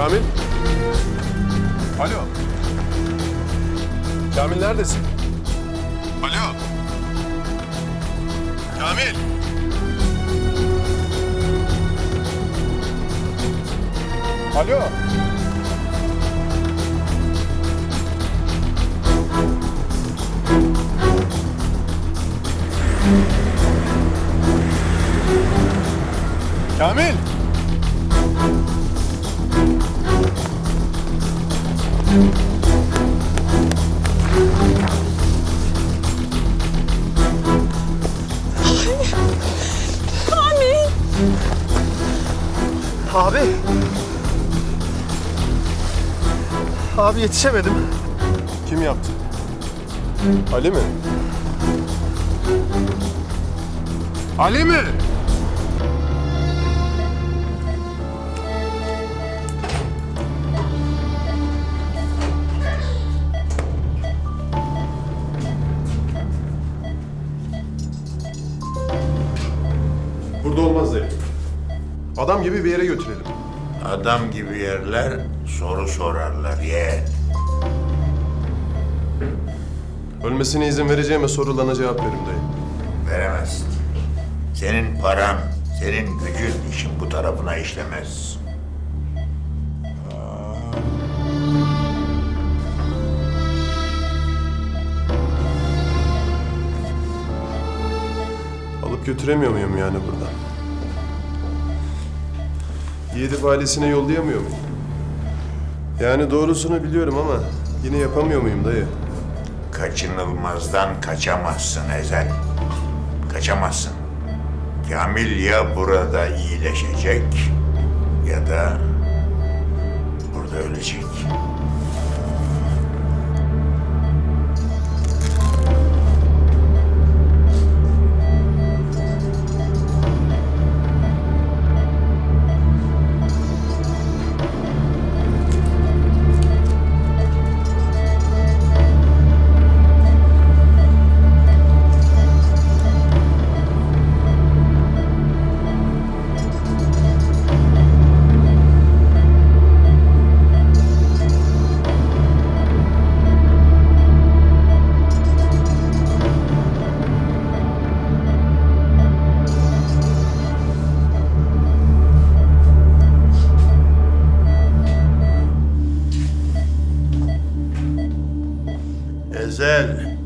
Kamil? Alo. Kamil neredesin? Alo. Kamil. Alo. Kamil. Abi. Abi yetişemedim. Kim yaptı? Ali mi? Ali mi? Burada olmaz dayı. Adam gibi bir yere götürelim. Adam gibi yerler soru sorarlar yeğen. Ölmesine izin vereceğime sorularına cevap verin dayı. Veremezsin. Senin paran, senin gücün işin bu tarafına işlemez. Götüremiyor muyum yani buradan? Yiğidip ailesine yollayamıyor muyum? Yani doğrusunu biliyorum ama yine yapamıyor muyum dayı? Kaçınılmazdan kaçamazsın Ezel. Kaçamazsın. Kamil ya burada iyileşecek ya da burada ölecek. Ezel.